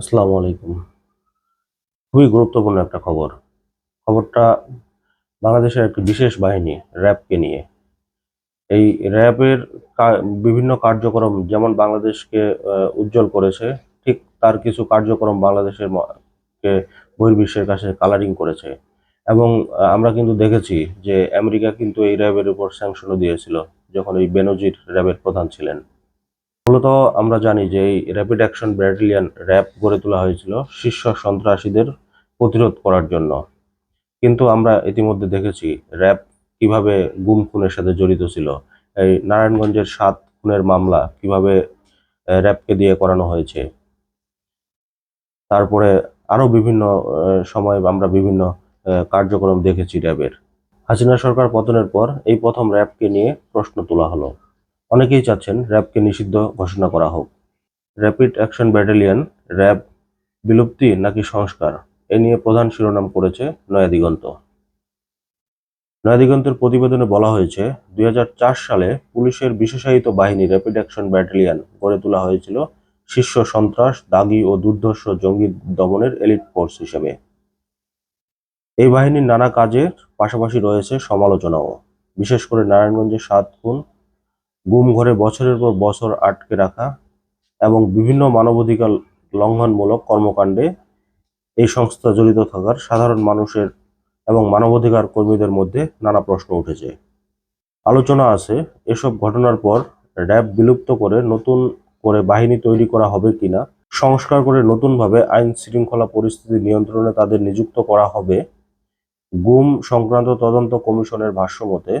আসসালামু আলাইকুম। খুবই গুরুত্বপূর্ণ একটা খবর। খবরটা বাংলাদেশের একটি বিশেষ বাহিনী, র্যাবকে নিয়ে। এই র্যাবের বিভিন্ন কার্যক্রম যেমন বাংলাদেশকে উজ্জ্বল করেছে, ঠিক তার কিছু কার্যক্রম বাংলাদেশের কে বহির্বিশ্বের কাছে কালারিং করেছে। এবং আমরা কিন্তু দেখেছি যে আমেরিকা কিন্তু এই র্যাবের উপর স্যাংশনও দিয়েছিল, যখন এই বেনজির র্যাবের প্রধান ছিলেন। মূলত আমরা জানি যে এই র্যাপিড অ্যাকশন ব্যাটালিয়ন র্যাব গড়ে তোলা হয়েছিল শীর্ষ সন্ত্রাসীদের প্রতিরোধ করার জন্য। কিন্তু আমরা ইতিমধ্যে দেখেছি র্যাব কীভাবে গুম খুনের সাথে জড়িত ছিল। এই নারায়ণগঞ্জের সাত খুনের মামলা কীভাবে র্যাবকে দিয়ে করানো হয়েছে। তারপরে আরও বিভিন্ন সময় আমরা বিভিন্ন কার্যক্রম দেখেছি র্যাবের হাসিনা সরকার পতনের পর এই প্রথম র্যাবকে নিয়ে প্রশ্ন তোলা হলো। অনেকেই চাচ্ছেন র্যাবকে নিষিদ্ধ ঘোষণা করা হোক। র্যাপিড অ্যাকশন ব্যাটালিয়ন, র্যাব বিলুপ্তি নাকি সংস্কার? এ নিয়ে প্রধান শিরোনাম করেছে নয়াদিগন্ত নয়াদিগন্তের প্রতিবেদনে বলা হয়েছে, দুই হাজার চার সালে পুলিশের বিশেষায়িত বাহিনী র্যাপিড অ্যাকশন ব্যাটালিয়ন গড়ে তোলা হয়েছিল শীর্ষ সন্ত্রাস, দাগি ও দুর্ধর্ষ জঙ্গি দমনের এলিট ফোর্স হিসেবে। এই বাহিনীর নানা কাজের পাশাপাশি রয়েছে সমালোচনাও। বিশেষ করে নারায়ণগঞ্জের সাত খুন গুম ঘরে বছরের পর বছর আটকে রাখা এবং বিভিন্ন মানবাধিকার লঙ্ঘনমূলক কর্মকাণ্ডে এই সংস্থা জড়িত থাকার সাধারণ মানুষের এবং মানবাধিকার কর্মীদের মধ্যে নানা প্রশ্ন উঠেছে। আলোচনা আছে, এসব ঘটনার পর র্যাব বিলুপ্ত করে নতুন করে বাহিনী তৈরি করা হবে কিনা, সংস্কার করে নতুনভাবে আইন শৃঙ্খলা পরিস্থিতি নিয়ন্ত্রণে তাদের নিযুক্ত করা হবে, গুম সংক্রান্ত তদন্ত কমিশনের ভাষ্য মতে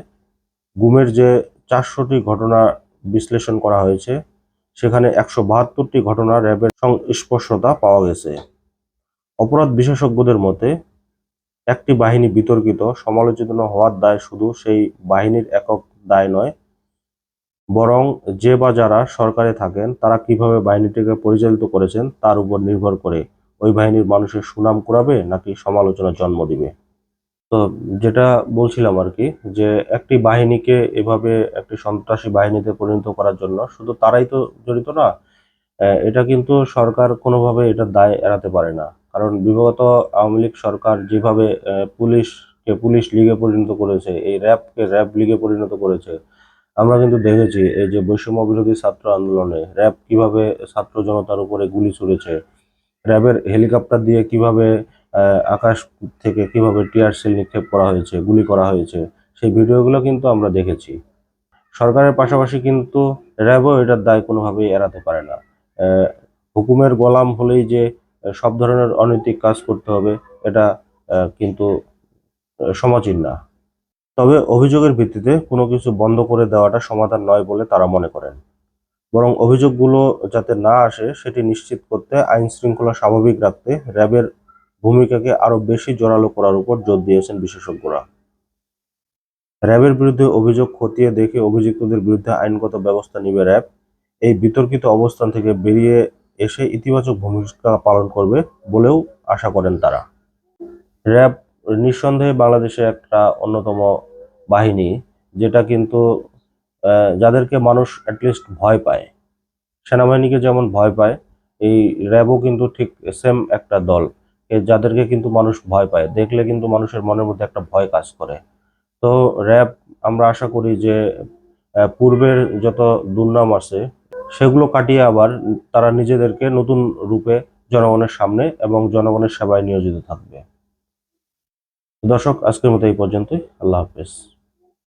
গুমের যে চারশোটি ঘটনা বিশ্লেষণ করা হয়েছে। সেখানে একশো বাহাত্তরটি ঘটনা র্যাবের সংস্পর্শতা পাওয়া গেছে। অপরাধ বিশেষজ্ঞদের মতে, একটি বাহিনী বিতর্কিত, সমালোচিত হওয়ার দায় শুধু সেই বাহিনীর একক দায় নয়, বরং যে বা যারা সরকারে থাকেন, তারা কীভাবে বাহিনীটিকে পরিচালিত করেছেন, তার উপর নির্ভর করে ওই বাহিনীর মানুষের সুনাম কুড়াবে নাকি সমালোচনা জন্ম দিবে। তো যেটা বলছিলাম আর কি, যে একটি বাহিনীকে এভাবে একটি সন্ত্রাসী বাহিনীতে পরিণত করার জন্য শুধু তারাই তো জড়িত না এটা কিন্তু সরকার কোনোভাবে এটার দায় এড়াতে পারে না। কারণ বিগত আওয়ামী লীগ সরকার যেভাবে পুলিশকে, পুলিশ লিগে পরিণত করেছে, এই র্যাবকে র্যাব লিগে পরিণত করেছে, আমরা কিন্তু দেখেছি এই যে বৈষম্য বিরোধী ছাত্র আন্দোলনে র্যাব কীভাবে ছাত্র জনতার উপরে গুলি ছুড়েছে, র্যাবের হেলিকপ্টার দিয়ে কীভাবে আকাশ থেকে কীভাবে টিয়ার সেল নিক্ষেপ করা হয়েছে, গুলি করা হয়েছে, সেই ভিডিওগুলো কিন্তু আমরা দেখেছি। সরকারের পাশাপাশি কিন্তু র্যাবও এটার দায় কোনোভাবেই এড়াতে পারে না। হুকুমের গোলাম হলেই যে সব ধরনের অনৈতিক কাজ করতে হবে, এটা কিন্তু সমাচীন না। তবে অভিযোগের ভিত্তিতে কোনো কিছু বন্ধ করে দেওয়াটা সমাধান নয় বলে তারা মনে করেন। বরং অভিযোগগুলো যাতে না আসে, সেটি নিশ্চিত করতে আইন শৃঙ্খলা স্বাভাবিক রাখতে র্যাবের ভূমিকাকে আরও বেশি জোরালো করার উপর জোর দিয়েছেন বিশেষজ্ঞরা। র্যাবের বিরুদ্ধে অভিযোগ খতিয়ে দেখে অভিযুক্তদের বিরুদ্ধে আইনগত ব্যবস্থা নিবে র্যাব। এই বিতর্কিত অবস্থান থেকে বেরিয়ে এসে ইতিবাচক ভূমিকা পালন করবে বলেও আশা করেন তারা। র্যাব নিঃসন্দেহে বাংলাদেশের একটা অন্যতম বাহিনী, যেটা কিন্তু যাদেরকে মানুষ অ্যাটলিস্ট ভয় পায়। সেনাবাহিনীকে যেমন ভয় পায়, এই র্যাবও কিন্তু ঠিক সেম একটা দল। যাদেরকে কিন্তু মানুষ ভয় পায়, দেখলে কিন্তু মানুষের মনের মধ্যে একটা ভয় কাজ করে। তো র্যাব আমরা আশা করি যে পূর্বের যত দুর্নাম আছে, সেগুলো কাটিয়ে আবার তারা নিজেদেরকে নতুন রূপে জনগণের সামনে এবং জনগণের সেবায় নিয়োজিত থাকবে। দর্শক, আজকের মতো এই পর্যন্তই। আল্লাহ হাফেজ।